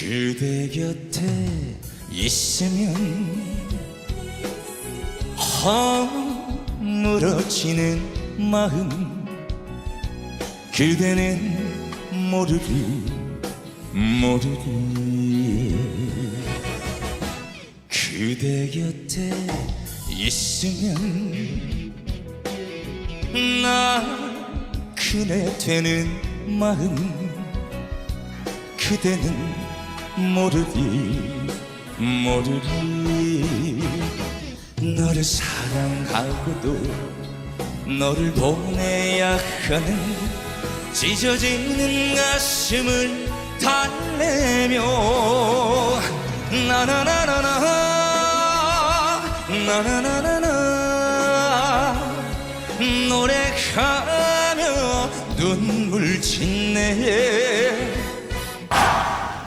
그대 곁에 있으면 허물어지는 마음 그대는 모르리 모르리 그대 곁에 있으면 나 그네 되는 마음 그대는 모르리 모르리 너를 사랑하고도 너를 보내야 하는 찢어지는 가슴을 달래며. 나나나나나 나나나나나. 노래하며 눈물 짓네